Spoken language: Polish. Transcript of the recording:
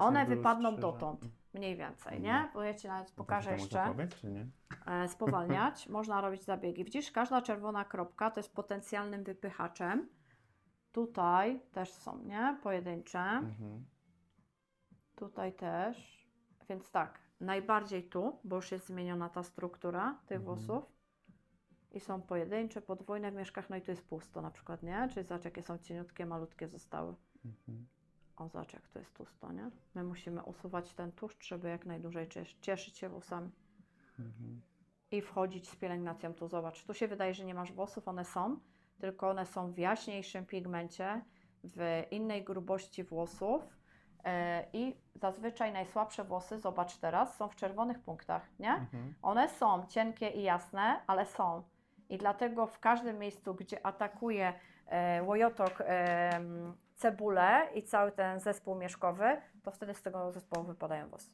One wypadną dotąd, mniej więcej, Mhm. nie? Bo ja Ci nawet pokażę to jeszcze. E, spowalniać, można robić zabiegi. Widzisz, każda czerwona kropka to jest potencjalnym wypychaczem. Tutaj też są, nie? Pojedyncze. Mhm. Tutaj też. Więc tak, najbardziej tu, bo już jest zmieniona ta struktura tych Mhm. włosów. I są pojedyncze, podwójne w mieszkach, no i tu jest pusto na przykład, nie? Czyli zobacz, jakie są cieniutkie, malutkie zostały. O, zobacz, jak to jest tłusto, nie? My musimy usuwać ten tłuszcz, żeby jak najdłużej ciesz- cieszyć się włosami. Mhm. i wchodzić z pielęgnacją. Tu zobacz, tu się wydaje, że nie masz włosów, one są, tylko one są w jaśniejszym pigmencie, w innej grubości włosów e, i zazwyczaj najsłabsze włosy, zobacz teraz, są w czerwonych punktach, nie? Mhm. One są cienkie i jasne, ale są. I dlatego w każdym miejscu, gdzie atakuje e, łojotok e, cebulę i cały ten zespół mieszkowy, to wtedy z tego zespołu wypadają włosy.